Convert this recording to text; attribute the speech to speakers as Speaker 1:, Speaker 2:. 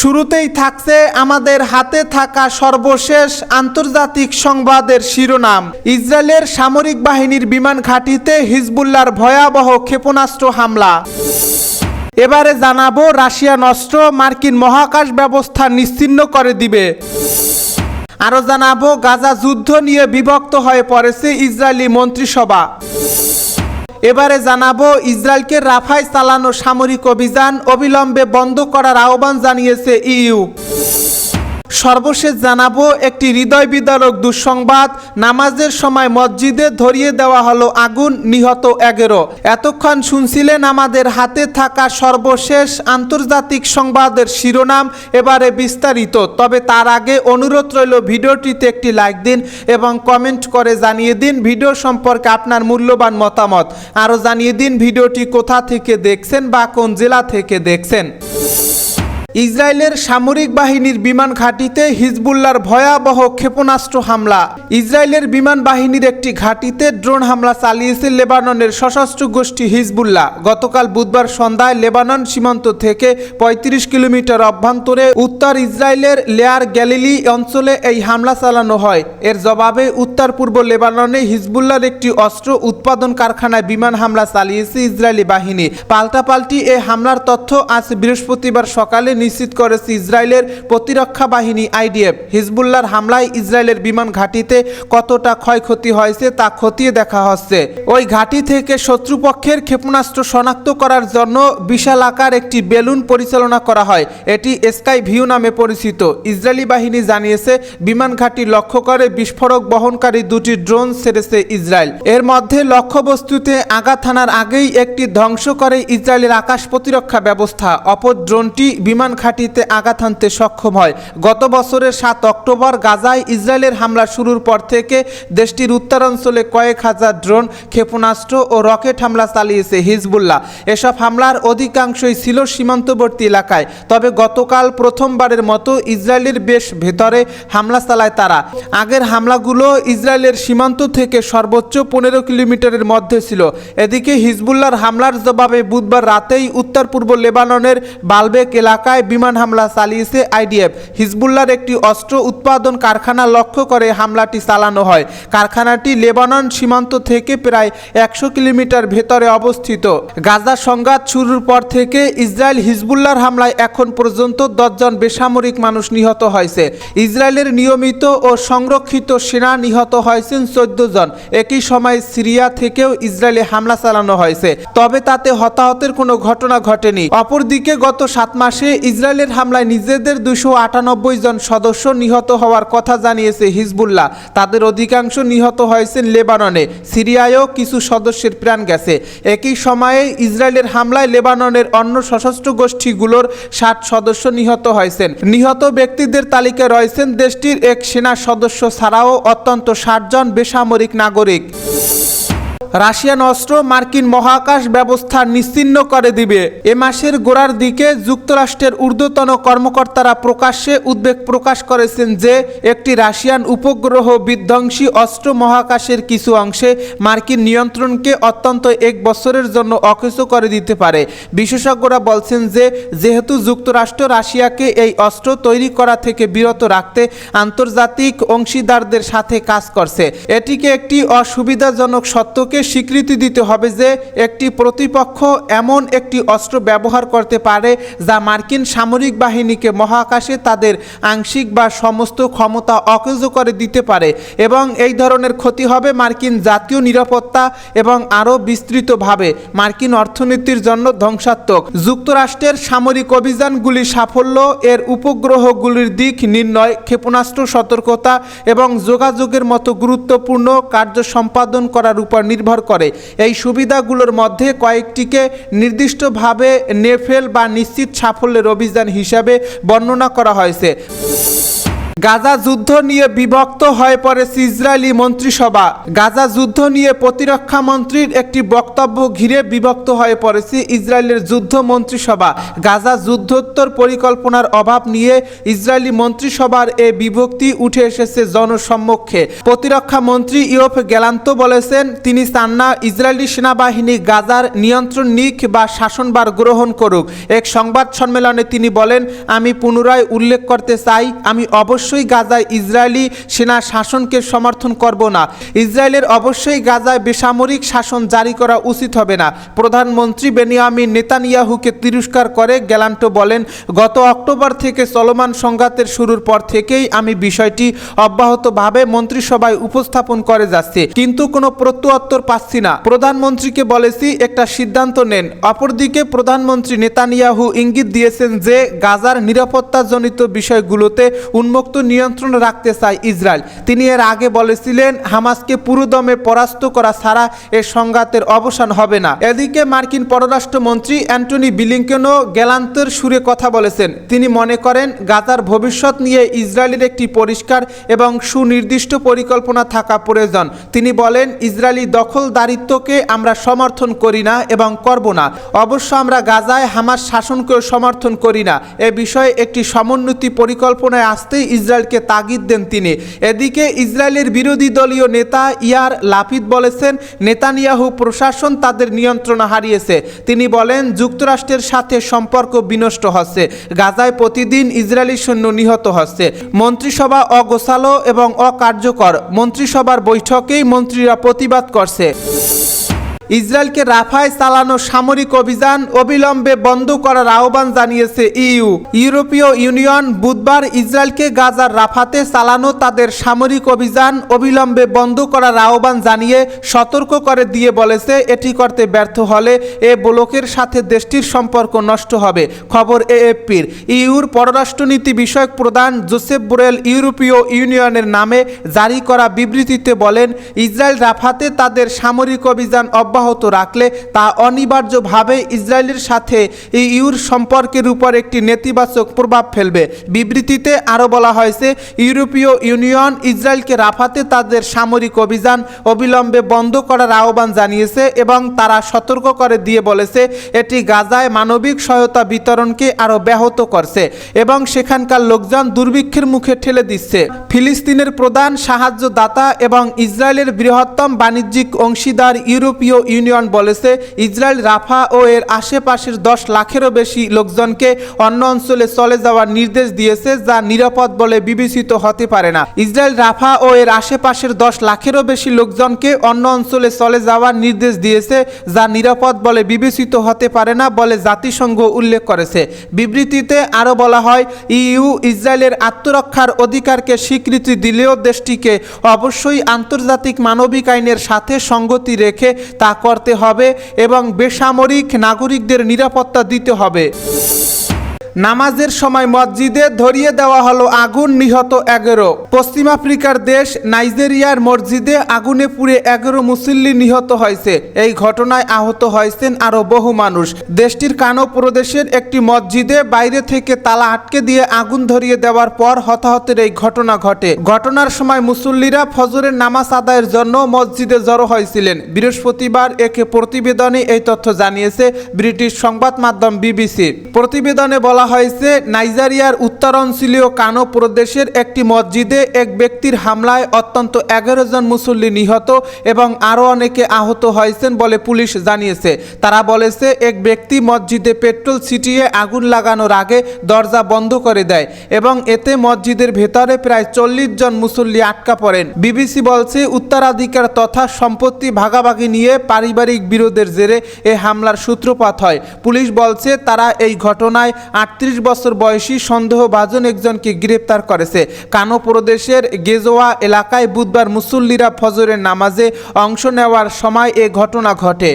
Speaker 1: শুরুতেই থাকছে আমাদের হাতে থাকা সর্বশেষ আন্তর্জাতিক সংবাদের শিরোনাম ইসরায়েলের সামরিক বাহিনীর বিমান ঘাঁটিতে হিজবুল্লার ভয়াবহ ক্ষেপণাস্ত্র হামলা এবারে জানাবো রাশিয়া নষ্ট মার্কিন মহাকাশ ব্যবস্থা নিশ্চিন্ন করে দিবে আরও জানাবো গাজা যুদ্ধ নিয়ে বিভক্ত হয়ে পড়েছে ইসরায়েলি মন্ত্রিসভা এবারে জানাবো ইসরায়েলকে রাফায় চালানো সামরিক অভিযান অবিলম্বে বন্ধ করার আহ্বান জানিয়েছে ইইউ সর্বশেষ জানাবো একটি হৃদয় বিদারক দুঃসংবাদ নামাজের সময় মসজিদে ধরিয়ে দেওয়া হলো আগুন নিহত এগারো এতক্ষণ শুনছিলেন আমাদের হাতে থাকা সর্বশেষ আন্তর্জাতিক সংবাদের শিরোনাম এবারে বিস্তারিত তবে তার আগে অনুরোধ রইল ভিডিওটিতে একটি লাইক দিন এবং কমেন্ট করে জানিয়ে দিন ভিডিও সম্পর্কে আপনার মূল্যবান মতামত আরও জানিয়ে দিন ভিডিওটি কোথা থেকে দেখছেন বা কোন জেলা থেকে দেখছেন ইসরায়েলের সামরিক বাহিনীর বিমান ঘাঁটিতে হিজবুল্লার ভয়াবহ ক্ষেপণাস্ত্র হামলা ইসরায়েলের বিমান বাহিনীর একটি ঘাঁটিতে ড্রোন হামলা চালিয়েছে লেবাননের সশস্ত্র গোষ্ঠী হিজবুল্লাহ গতকাল বুধবার সন্ধ্যায় লেবানন সীমান্ত থেকে ৩৫ কিলোমিটার অভ্যন্তরে উত্তর ইসরায়েলের লেয়ার গ্যালিলি অঞ্চলে এই হামলা চালানো হয় এর জবাবে উত্তর পূর্ব লেবাননে হিজবুল্লার একটি অস্ত্র উৎপাদন কারখানায় বিমান হামলা চালিয়েছে ইসরায়েলি বাহিনী পাল্টাপাল্টি এ হামলার তথ্য আজ বৃহস্পতিবার সকালে নিশ্চিত করেছে ইসরায়েলের প্রতিরক্ষা বাহিনী আইডিএফ হিজবুল্লার হামলায় ইসরায়েলের বিমান ঘাঁটিতে কতটা ক্ষয়ক্ষতি হয়েছে তা খতিয়ে দেখা হচ্ছে ওই ঘাঁটি থেকে শত্রুপক্ষের ক্ষেপণাস্ত্র শনাক্ত করার জন্য বিশাল আকার একটি বেলুন পরিচালনা করা হয় এটি স্কাই ভিউ নামে পরিচিত ইসরায়েলি বাহিনী জানিয়েছে বিমান ঘাঁটি লক্ষ্য করে বিস্ফোরক বহনকারী দুটি ড্রোন ছেড়েছে ইসরায়েল এর মধ্যে লক্ষ্যবস্তুতে আগা থানার আগেই একটি ধ্বংস করে ইসরায়েলের আকাশ প্রতিরক্ষা ব্যবস্থা অপর ড্রোনটি বিমান খাঁটিতে আঘাত হানতে সক্ষম হয় গত বছরের সাত অক্টোবর গাজায় ইসরায়েলের হামলা শুরুর পর থেকে দেশটির উত্তরাঞ্চলে কয়েক হাজার ড্রোন ক্ষেপণাস্ত্র ও রকেট হামলা চালিয়েছে হিজবুল্লাহ এসব হামলার অধিকাংশই ছিল সীমান্তবর্তী এলাকায় তবে গতকাল প্রথমবারের মতো ইসরায়েলের বেশ ভেতরে হামলা চালায় তারা আগের হামলাগুলো ইসরায়েলের সীমান্ত থেকে সর্বোচ্চ পনেরো কিলোমিটারের মধ্যে ছিল এদিকে হিজবুল্লার হামলার জবাবে বুধবার রাতেই উত্তর পূর্ব লেবাননের বালবেক এলাকায় এলাকায় বিমান হামলা চালিয়েছে আইডিএফ হিজবুল্লার একটি অস্ত্র উৎপাদন কারখানা লক্ষ্য করে হামলাটি চালানো হয় কারখানাটি লেবানন সীমান্ত থেকে প্রায় একশো কিলোমিটার ভেতরে অবস্থিত গাজা সংঘাত শুরুর পর থেকে ইসরায়েল হিজবুল্লার হামলায় এখন পর্যন্ত দশজন বেসামরিক মানুষ নিহত হয়েছে ইসরায়েলের নিয়মিত ও সংরক্ষিত সেনা নিহত হয়েছেন চোদ্দ জন একই সময় সিরিয়া থেকেও ইসরায়েলে হামলা চালানো হয়েছে তবে তাতে হতাহতের কোনো ঘটনা ঘটেনি অপরদিকে গত সাত মাসে ইসরায়েলের হামলায় নিজেদের দুশো আটানব্বই জন সদস্য নিহত হওয়ার কথা জানিয়েছে হিজবুল্লাহ তাদের অধিকাংশ নিহত হয়েছেন লেবাননে সিরিয়ায়ও কিছু সদস্যের প্রাণ গেছে একই সময়ে ইসরায়েলের হামলায় লেবাননের অন্য সশস্ত্র গোষ্ঠীগুলোর ষাট সদস্য নিহত হয়েছেন নিহত ব্যক্তিদের তালিকায় রয়েছেন দেশটির এক সেনা সদস্য ছাড়াও অত্যন্ত ষাট জন বেসামরিক নাগরিক রাশিয়ান অস্ত্র মার্কিন মহাকাশ ব্যবস্থা নিশ্চিন্ন করে দিবে এ মাসের গোড়ার দিকে যুক্তরাষ্ট্রের ঊর্ধ্বতন কর্মকর্তারা প্রকাশ্যে উদ্বেগ প্রকাশ করেছেন যে একটি রাশিয়ান উপগ্রহ বিধ্বংসী অস্ত্র মহাকাশের কিছু অংশে মার্কিন নিয়ন্ত্রণকে অত্যন্ত এক বছরের জন্য অকেচ করে দিতে পারে বিশেষজ্ঞরা বলছেন যে যেহেতু যুক্তরাষ্ট্র রাশিয়াকে এই অস্ত্র তৈরি করা থেকে বিরত রাখতে আন্তর্জাতিক অংশীদারদের সাথে কাজ করছে এটিকে একটি অসুবিধাজনক সত্যকে স্বীকৃতি দিতে হবে যে একটি প্রতিপক্ষ এমন একটি অস্ত্র ব্যবহার করতে পারে যা মার্কিন সামরিক বাহিনীকে মহাকাশে তাদের আংশিক বা সমস্ত ক্ষমতা অকেজ করে দিতে পারে এবং এই ধরনের ক্ষতি হবে মার্কিন জাতীয় নিরাপত্তা এবং আরও বিস্তৃতভাবে মার্কিন অর্থনীতির জন্য ধ্বংসাত্মক যুক্তরাষ্ট্রের সামরিক অভিযানগুলি সাফল্য এর উপগ্রহগুলির দিক নির্ণয় ক্ষেপণাস্ত্র সতর্কতা এবং যোগাযোগের মতো গুরুত্বপূর্ণ কার্য সম্পাদন করার উপর নির্ভর নির্ভর করে এই সুবিধাগুলোর মধ্যে কয়েকটিকে নির্দিষ্টভাবে নেফেল বা নিশ্চিত সাফল্যের অভিযান হিসাবে বর্ণনা করা হয়েছে গাজা যুদ্ধ নিয়ে বিভক্ত হয়ে পড়েছে ইসরায়েলি মন্ত্রিসভা গাজা যুদ্ধ নিয়ে প্রতিরক্ষা মন্ত্রীর একটি বক্তব্য ঘিরে বিভক্ত হয়ে পড়েছে ইসরায়েলের যুদ্ধ মন্ত্রিসভা গাজা যুদ্ধোত্তর পরিকল্পনার অভাব নিয়ে ইসরায়েলি মন্ত্রিসভার এ বিভক্তি উঠে এসেছে জনসম্মুখে প্রতিরক্ষা মন্ত্রী ইয়ফ গেলান্ত বলেছেন তিনি চান না ইসরায়েলি সেনাবাহিনী গাজার নিয়ন্ত্রণ নিক বা শাসনবার গ্রহণ করুক এক সংবাদ সম্মেলনে তিনি বলেন আমি পুনরায় উল্লেখ করতে চাই আমি অবশ্যই অবশ্যই গাজায় ইসরায়েলি সেনা শাসনকে সমর্থন করব না ইসরায়েলের অবশ্যই গাজায় বেসামরিক শাসন জারি করা উচিত হবে না প্রধানমন্ত্রী বেনিয়ামিন নেতানিয়াহুকে তিরস্কার করে গ্যালান্টো বলেন গত অক্টোবর থেকে চলমান সংঘাতের শুরুর পর থেকেই আমি বিষয়টি অব্যাহতভাবে মন্ত্রিসভায় উপস্থাপন করে যাচ্ছে কিন্তু কোনো প্রত্যুত্তর পাচ্ছি না প্রধানমন্ত্রীকে বলেছি একটা সিদ্ধান্ত নেন অপরদিকে প্রধানমন্ত্রী নেতানিয়াহু ইঙ্গিত দিয়েছেন যে গাজার নিরাপত্তাজনিত বিষয়গুলোতে উন্মুক্ত কিন্তু নিয়ন্ত্রণ রাখতে চায় ইসরায়েল তিনি এর আগে বলেছিলেন হামাসকে পুরোদমে পরাস্ত করা ছাড়া এ সংঘাতের অবসান হবে না এদিকে মার্কিন পররাষ্ট্রমন্ত্রী অ্যান্টনি বিলিংকেনও গ্যালান্তের সুরে কথা বলেছেন তিনি মনে করেন গাজার ভবিষ্যৎ নিয়ে ইসরায়েলের একটি পরিষ্কার এবং সুনির্দিষ্ট পরিকল্পনা থাকা প্রয়োজন তিনি বলেন ইসরায়েলি দখলদারিত্বকে আমরা সমর্থন করি না এবং করব না অবশ্য আমরা গাজায় হামাস শাসনকেও সমর্থন করি না এ বিষয়ে একটি সমোন্নতি পরিকল্পনায় আসতে ইসরায়েলকে তাগিদ দেন তিনি এদিকে ইসরায়েলের বিরোধী দলীয় নেতা ইয়ার লাফিদ বলেছেন নেতানিয়াহু প্রশাসন তাদের নিয়ন্ত্রণ হারিয়েছে তিনি বলেন যুক্তরাষ্ট্রের সাথে সম্পর্ক বিনষ্ট হচ্ছে গাজায় প্রতিদিন ইসরায়েলি সৈন্য নিহত হচ্ছে মন্ত্রিসভা অগোছালো এবং অকার্যকর মন্ত্রিসভার বৈঠকেই মন্ত্রীরা প্রতিবাদ করছে ইসরায়েলকে রাফায় চালানো সামরিক অভিযান অবিলম্বে বন্ধ করার আহ্বান জানিয়েছে ইউ ইউরোপীয় ইউনিয়ন বুধবার ইসরায়েলকে গাজার রাফাতে চালানো তাদের সামরিক অভিযান অবিলম্বে বন্ধ করার আহ্বান জানিয়ে সতর্ক করে দিয়ে বলেছে এটি করতে ব্যর্থ হলে এ ব্লকের সাথে দেশটির সম্পর্ক নষ্ট হবে খবর এএফপির ইউর পররাষ্ট্রনীতি বিষয়ক প্রধান জোসেফ বোরেল ইউরোপীয় ইউনিয়নের নামে জারি করা বিবৃতিতে বলেন ইসরায়েল রাফাতে তাদের সামরিক অভিযান অব অব্যাহত রাখলে তা অনিবার্যভাবে ইসরায়েলের সাথে ইউর সম্পর্কের উপর একটি নেতিবাচক প্রভাব ফেলবে বিবৃতিতে আরও বলা হয়েছে ইউরোপীয় ইউনিয়ন ইসরায়েলকে রাফাতে তাদের সামরিক অভিযান অবিলম্বে বন্ধ করার আহ্বান জানিয়েছে এবং তারা সতর্ক করে দিয়ে বলেছে এটি গাজায় মানবিক সহায়তা বিতরণকে আরও ব্যাহত করছে এবং সেখানকার লোকজন দুর্ভিক্ষের মুখে ঠেলে দিচ্ছে ফিলিস্তিনের প্রধান সাহায্যদাতা এবং ইসরায়েলের বৃহত্তম বাণিজ্যিক অংশীদার ইউরোপীয় ইউনিয়ন বলেছে ইসরায়েল রাফা ও এর আশেপাশের দশ লাখেরও বেশি লোকজনকে অন্য অঞ্চলে চলে যাওয়ার নির্দেশ দিয়েছে যা নিরাপদ বলে বিবেচিত হতে পারে না ইসরায়েল রাফা ও এর আশেপাশের দশ লাখেরও বেশি লোকজনকে অন্য অঞ্চলে চলে যাওয়ার নির্দেশ দিয়েছে যা নিরাপদ বলে বিবেচিত হতে পারে না বলে জাতিসংঘ উল্লেখ করেছে বিবৃতিতে আরও বলা হয় ইইউ ইসরায়েলের আত্মরক্ষার অধিকারকে স্বীকৃতি দিলেও দেশটিকে অবশ্যই আন্তর্জাতিক মানবিক আইনের সাথে সঙ্গতি রেখে তা করতে হবে এবং বেসামরিক নাগরিকদের নিরাপত্তা দিতে হবে নামাজের সময় মসজিদে ধরিয়ে দেওয়া হলো আগুন নিহত এগারো পশ্চিম আফ্রিকার দেশ নাইজেরিয়ার মসজিদে আগুনে পুড়ে এগারো মুসল্লি নিহত হয়েছে এই ঘটনায় আহত হয়েছেন আরো বহু মানুষ দেশটির কানো প্রদেশের একটি মসজিদে বাইরে থেকে তালা আটকে দিয়ে আগুন ধরিয়ে দেওয়ার পর হতাহতের এই ঘটনা ঘটে ঘটনার সময় মুসল্লিরা ফজরের নামাজ আদায়ের জন্য মসজিদে জড়ো হয়েছিলেন বৃহস্পতিবার একে প্রতিবেদনে এই তথ্য জানিয়েছে ব্রিটিশ সংবাদ মাধ্যম বিবিসি প্রতিবেদনে বলা বলা হয়েছে নাইজারিয়ার উত্তরাঞ্চলীয় কানো প্রদেশের একটি মসজিদে এক ব্যক্তির হামলায় অত্যন্ত এগারো জন মুসল্লি নিহত এবং আরও অনেকে আহত হয়েছেন বলে পুলিশ জানিয়েছে তারা বলেছে এক ব্যক্তি মসজিদে পেট্রোল ছিটিয়ে আগুন লাগানোর আগে দরজা বন্ধ করে দেয় এবং এতে মসজিদের ভেতরে প্রায় চল্লিশ জন মুসল্লি আটকা পড়েন বিবিসি বলছে উত্তরাধিকার তথা সম্পত্তি ভাগাভাগি নিয়ে পারিবারিক বিরোধের জেরে এ হামলার সূত্রপাত হয় পুলিশ বলছে তারা এই ঘটনায় আট আটত্রিশ বছর বয়সী সন্দেহভাজন একজনকে গ্রেপ্তার করেছে কানো প্রদেশের গেজোয়া এলাকায় বুধবার মুসল্লিরা ফজরের নামাজে অংশ নেওয়ার সময় এ ঘটনা ঘটে